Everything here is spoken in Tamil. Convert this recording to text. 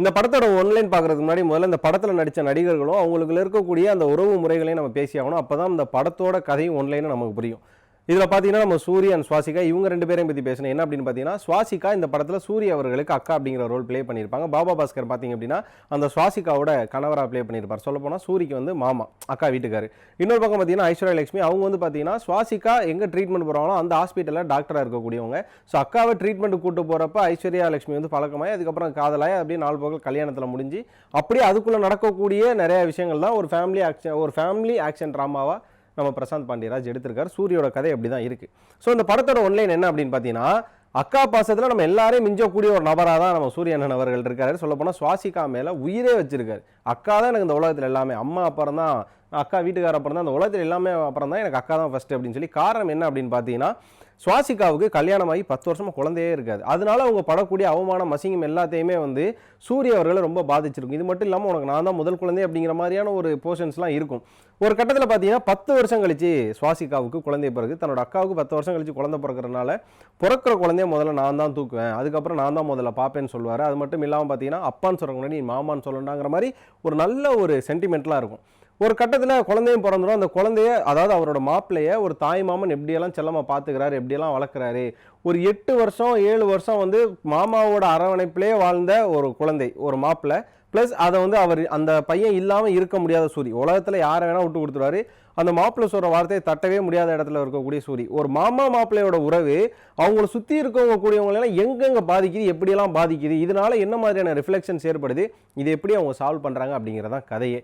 இந்த படத்தோட ஒன்லைன் பார்க்கறதுக்கு முன்னாடி முதல்ல இந்த படத்தில் நடித்த நடிகர்களும் அவங்களுக்கு இருக்கக்கூடிய அந்த உறவு முறைகளையும் நம்ம பேசி ஆகணும். அப்போ தான் இந்த படத்தோட கதையும் ஒன்லைன்னு நமக்கு புரியும். இதில் பார்த்தீங்கன்னா நம்ம சூரிய அண்ட் சுவாசிகா இவங்க ரெண்டு பேரையும் பற்றி பேசணும் என்ன அப்படின்னு பார்த்தீங்கன்னா சுவாசிகா இந்த படத்தில் சூரிய அவர்களுக்கு அக்கா அப்படிங்கிற ரோல் ப்ளே பண்ணியிருப்பாங்க. பாபா பாஸ்கர் பார்த்தீங்க அப்படின்னா அந்த சுவாசிகாவோட கணவராக ப்ளே பண்ணியிருப்பார். சொல்ல போனால் சூரிக்கு வந்து மாமா அக்கா வீட்டுக்காரு. இன்னொரு பக்கம் பார்த்தீங்கன்னா ஐஸ்வர்யா லட்சுமி அவங்க வந்து பார்த்தீங்கன்னா சுவாசிகா எங்கே ட்ரீட்மெண்ட் போகிறாங்களோ அந்த ஹாஸ்பிட்டலில் டாக்டராக இருக்கக்கூடியவங்க. ஸோ அக்காவை ட்ரீட்மெண்ட் கூட்டு போகிறப்ப ஐஸ்வர்யா லட்சுமி வந்து பழக்கமாய் அதுக்கப்புறம் காதலாய் அப்படியே நாலு பக்கம் கல்யாணத்தில் முடிஞ்சு அப்படியே அதுக்குள்ளே நடக்கக்கூடிய நிறைய விஷயங்கள் தான் ஒரு ஃபேமிலி ஆக்ஷன் ஒரு ஃபேமிலி ஆக்ஷன் ட்ராமாவாக நம்ம பிரசாந்த் பாண்டியராஜ் எடுத்திருக்காரு. சூரியோட கதை அப்படி தான் இருக்குது ஸோ இந்த படத்தோட ஒன்லைன் என்ன அப்படின்னு பார்த்தீங்கன்னா அக்கா பாசத்தில் நம்ம எல்லாரையும் மிஞ்சக்கூடிய ஒரு நபராக தான் நம்ம சூரிய அவர்கள் இருக்காரு. சொல்லப்போனால் சுவாசிகா மேலே உயிரே வச்சிருக்காரு. அக்கா தான் எனக்கு இந்த உலகத்தில் எல்லாமே. அம்மா அப்புறம் தான் அக்கா வீட்டுக்கார அப்புறம் தான் அந்த உலகத்தில் எல்லாமே அப்புறம் தான் எனக்கு அக்கா தான் ஃபஸ்ட்டு அப்படின்னு சொல்லி. காரணம் என்ன அப்படின்னு பார்த்தீங்கன்னா சுவாசிகாவுக்கு கல்யாணமாகி பத்து வருஷமாக குழந்தையே இருக்காது. அதனால அவங்க படக்கூடிய அவமானம் அசிங்கம் எல்லாத்தையுமே வந்து சூரிய அவர்களை ரொம்ப பாதிச்சிருக்கும். இது மட்டும் இல்லாமல் உனக்கு நான் தான் முதல் குழந்தை அப்படிங்கிற மாதிரியான ஒரு போர்ஷன்ஸ்லாம் இருக்கும். ஒரு கட்டத்தில் பார்த்தீங்கன்னா பத்து வருஷம் கழிச்சு சுவாசிகாவுக்கு குழந்தை பிறகு தன்னோட அக்காவுக்கு பத்து வருஷம் கழிச்சு குழந்தை பிறக்கிறனால பிறக்கிற குழந்தைய முதல்ல நான் தான் தூக்குவேன். அதுக்கப்புறம் நான் தான் முதல்ல பார்ப்பேன்னு சொல்லுவார். அது மட்டும் இல்லாமல் பார்த்தீங்கன்னா அப்பான்னு சொல்கிற முன்னாடி நீ மாமான்னு சொல்லணுங்கிற மாதிரி ஒரு நல்ல ஒரு சென்டிமெண்ட்லாம் இருக்கும். ஒரு கட்டத்தில் குழந்தையும் பிறந்துடும் அந்த குழந்தைய அதாவது அவரோட மாப்பிள்ளைய ஒரு தாய் மாமன் எப்படியெல்லாம் செல்லமாக பார்த்துக்கிறாரு எப்படியெல்லாம் வளர்க்குறாரு? ஒரு எட்டு வருஷம் ஏழு வருஷம் வந்து மாமாவோட அரவணைப்பிலே வாழ்ந்த ஒரு குழந்தை ஒரு மாப்பிள்ளை. ப்ளஸ் அதை வந்து அவர் அந்த பையன் இல்லாமல் இருக்க முடியாத சூரி. உலகத்தில் யாரை வேணால் விட்டு கொடுத்துருவாரு. அந்த மாப்பிள்ளை சொல்கிற வார்த்தையை தட்டவே முடியாத இடத்துல இருக்கக்கூடிய சூரி. ஒரு மாமா மாப்பிள்ளையோட உறவு அவங்கள சுற்றி இருக்கவங்க கூடியவங்களெல்லாம் எங்கெங்கே பாதிக்குது எப்படியெல்லாம் பாதிக்குது இதனால என்ன மாதிரியான ரிஃப்ளெக்ஷன்ஸ் ஏற்படுது இது எப்படி அவங்க சால்வ் பண்ணுறாங்க அப்படிங்கிறதான் கதையே.